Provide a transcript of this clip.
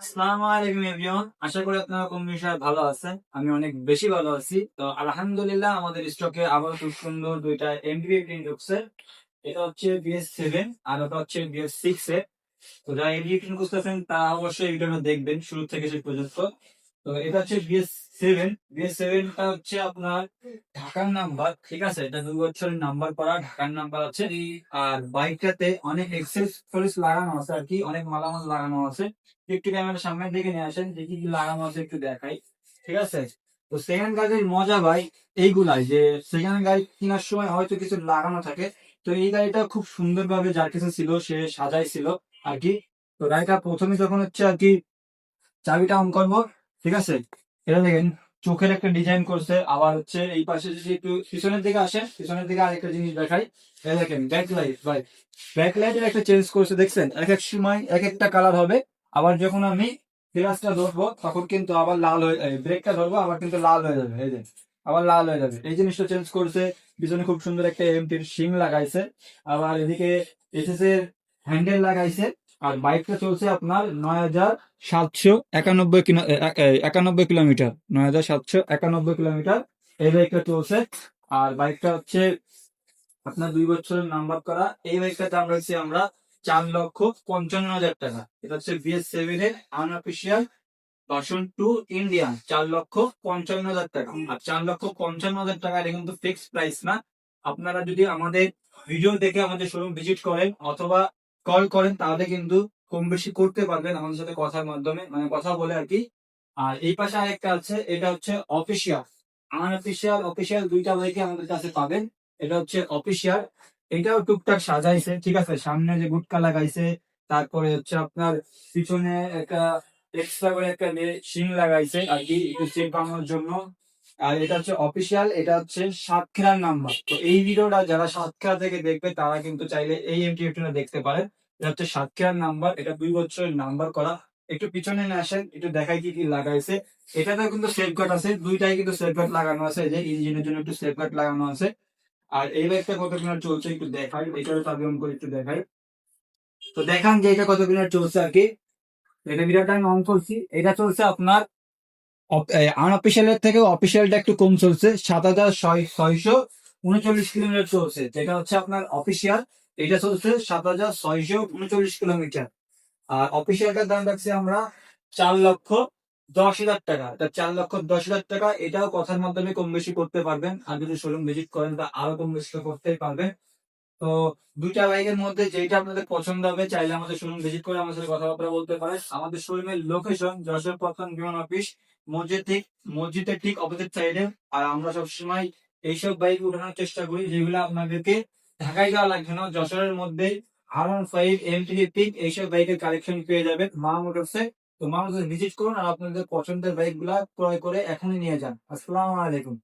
আসসালামু আলাইকুম এভরিওয়ান আশা করি আপনারা কোন বিষয়ে ভালো আছেন? আমি অনেক বেশি ভালো আছি। তো আলহামদুলিল্লাহ, আমাদের স্টকে আবার খুব সুন্দর দুইটা এমডিবি প্রিন্ট ঢুকছে এটা হচ্ছে বিএস সেভেন আর ওটা হচ্ছে বিএস সিক্স এ তো যারা এমডিবি প্রিন্ট করতেছেন তা অবশ্যই ভিডিওটা দেখবেন, শুরু থেকে শেষ পর্যন্ত। তো এটা হচ্ছে বিএস সেভেন বিএস সেভেনটা হচ্ছে আপনার ঢাকার নাম্বার, ঠিক আছে? এটা দু বছরের নাম্বার করা, ঢাকার নাম্বার আছে। আর বাইকটাতে অনেক এক্সেসরিজ লাগানো আছে আর কি, অনেক মালামাল লাগানো আছে। একটু ক্যামেরার সামনের দিকে নিয়ে আসেন, দেখি কি লাগানো আছে, একটু দেখাই, ঠিক আছে? তো সেকেন্ড গাড়ির মজা ভাই, এইগুলাই যে সেকেন্ড গাড়ি কেনার সময় হয়তো কিছু লাগানো থাকে। তো এই গাড়িটা খুব সুন্দরভাবে যার কাছে ছিল, সে সাজাইছিল আর কি। তো গাড়িটা প্রথমে যখন হচ্ছে আর কি, চাবিটা অন করব ঠিক আছে? এটা দেখেন, চোখের একটা ডিজাইন করছে, আবার হচ্ছে এই পাশে যদি একটু পিছনের দিকে আসেন, পিছনের দিকে আরেকটা জিনিস দেখাই। এই দেখেন ব্যাক লাইট ভাই। ব্যাক লাইটের একটা চেঞ্জ করছে, দেখছেন? এক এক সময় এক একটা কালার হবে। আবার যখন আমি গ্লাসটা ধরবো, তখন কিন্তু আবার লাল হয়ে ব্রেকটা ধরবো, আবার কিন্তু লাল হয়ে যাবে, এই যে। আবার লাল হয়ে যাবে। এই জিনিসটা চেঞ্জ করছে, পিছনে খুব সুন্দর একটা এমটির শিং লাগাইছে। আবার এদিকে এসএস এর হ্যান্ডেল লাগাইছে। আর বাইকটা চলছে আপনার নয় হাজার সাতশো একানব্বই কিলো একানব্বই কিলোমিটার, নয় হাজার সাতশো একানব্বই কিলোমিটার এই বাইকটা চলছে। আর বাইকটা হচ্ছে আপনার দুই বছরের নাম্বার করা। এই বাইকটার দাম রয়েছে আমরা চার লক্ষ পঞ্চান্ন হাজার টাকা। এটা হচ্ছে বিএস সেভেন এর আনঅফিসিয়াল ভার্সন টু ইন্ডিয়ান চার লক্ষ পঞ্চান্ন হাজার টাকা। আর চার লক্ষ পঞ্চান্ন হাজার টাকা এটা কিন্তু ফিক্সড প্রাইস না। আপনারা যদি আমাদের ভিডিও দেখে আমাদের শোরুম ভিজিট করেন অথবা কল করেন, তাহলে কিন্তু কম বেশি করতে পারবেন আমাদের সাথে কথার মাধ্যমে মানে কথা বলে আর কি। আর এই পাশে আরেকটা আছে, এটা হচ্ছে অফিসিয়াল আনঅফিসিয়াল অফিসিয়াল দুইটা বাইকে আমাদের কাছে পাবেন। এটা হচ্ছে অফিসিয়াল এটাও টুকটাক সাজাইছে, ঠিক আছে? সামনে যে গুটকা লাগাইছে, তারপরে হচ্ছে আপনার পিছনে একটা এক্সট্রা করে একটা সিং লাগাইছে আর কি, একটু চেক বানানোর জন্য। আর এটা হচ্ছে অফিসিয়াল এটা হচ্ছে সাতক্ষীরার নাম্বার তো এই ভিডিওটা যারা সাতক্ষীরা থেকে দেখবে, তারা কিন্তু চাইলে এই এমটিএফটা দেখতে পারে। এটা হচ্ছে সাতক্ষীরার নাম্বার এটা দুই বছরের নাম্বার করা। একটু পিছনে নিয়ে আসেন, একটু দেখাই কি কি লাগাইছে। এটাতেও কিন্তু সেফ গার্ড আছে, দুইটাই কিন্তু সেফ গার্ড লাগানো আছে যে ইঞ্জিনের জন্য একটু সেফ গার্ড লাগানো আছে। আর এই বাইকটা কত চলছে একটু দেখাই চাবি অন করে একটু দেখাই। তো দেখান যে এটা কত চলছে আর কি। এটা ভিডিওটা আমি অন করছি। এটা চলছে আপনার আনঅফিসিয়ালের থেকে অফিসিয়ালটা একটু কম চলছে। সাত হাজার ছয়শো উনচল্লিশ কিলোমিটার চলছে। যেটা হচ্ছে আপনার অফিসিয়াল এটা চলছে সাত হাজার ছয়শো উনচল্লিশ কিলোমিটার। আর অফিসিয়ালটার দাম রাখছি আমরা চার লক্ষ দশ হাজার টাকা। তা চার লক্ষ দশ হাজার টাকা, এটাও কথার মাধ্যমে কম বেশি করতে পারবেন। আর যদি শোরুম ভিজিট করেন, তা আরও কম বেশি করতেই পারবেন। তো দুইটা বাইকের মধ্যে যেটা আপনাদের পছন্দ হবে, চাইলে আমাদের শোরুম ভিজিট করে আমাদের সাথে কথাবার্তা বলতে পারেন। আমাদের শোরুমের লোকেশন যশোর প্রথম বিমান অফিস মসজিদ ঠিক, মসজিদের ঠিক অপোজিট সাইডে আর আমরা সবসময় এইসব বাইক উঠানোর চেষ্টা করি, যেগুলো আপনাদেরকে ঢাকায় যাওয়া লাগবে না। যশোরের মধ্যে R one five M three pick এইসব বাইকের কালেকশন পেয়ে যাবেন। মা মোটরসে তো মা মোটরসে ভিজিট করুন আর আপনাদের পছন্দের বাইকগুলা ক্রয় করে এখনই নিয়ে যান। আসসালামু আলাইকুম।